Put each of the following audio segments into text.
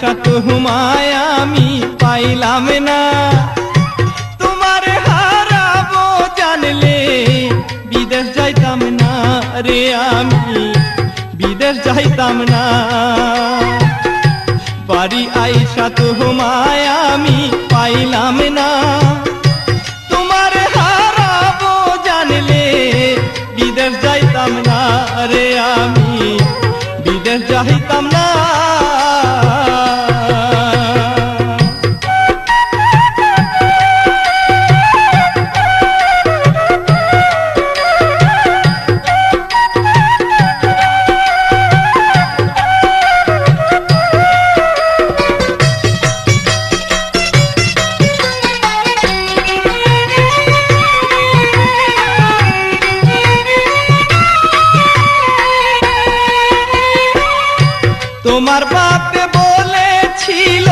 আইসা হুমায় আমি পাইলাম না। তোমার জানলে বিদেশ যাইতাম না রে আমি, বিদেশ যাইতাম না। বাড়ি আইসা তো হুমায় আমি পাইলাম না। তোমার হারাবো জানলে বিদেশ যাইতাম না রে আমি, বিদেশ যাইতাম না তোমার বাপে বলেছিল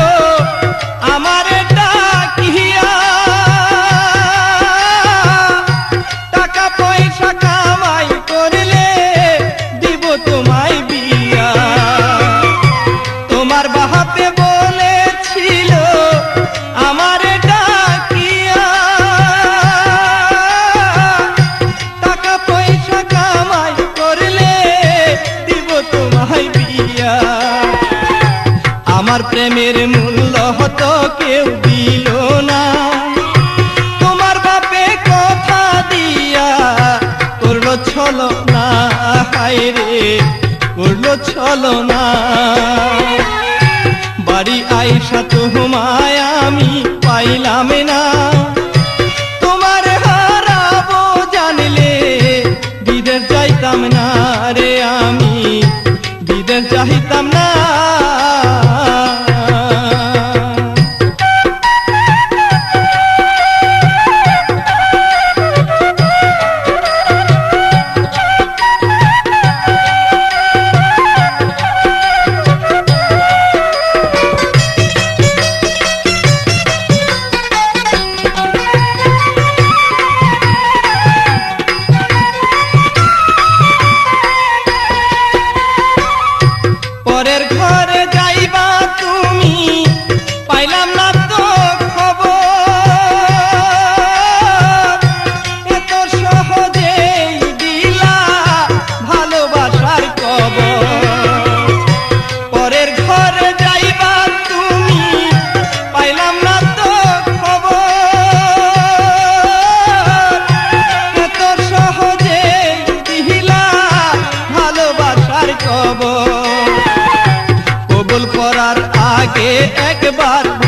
আমার প্রেমের মূল্য হতো কেউ দিল না। তোমার বাপে কথা দিয়া করল ছল না, হায় রে, করল ছল না। বাড়ি আইসা তো হুমায় আমি পাইলাম না।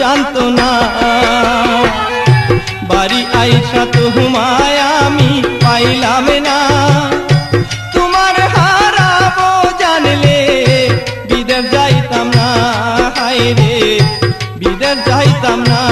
জানতো না। বাড়ি আইসা তো হুমায় আমি পাইলাম না। তোমার হারাবো জানলে বিদেশ যাইতাম না, হায় রে, বিদেশ যাইতাম না।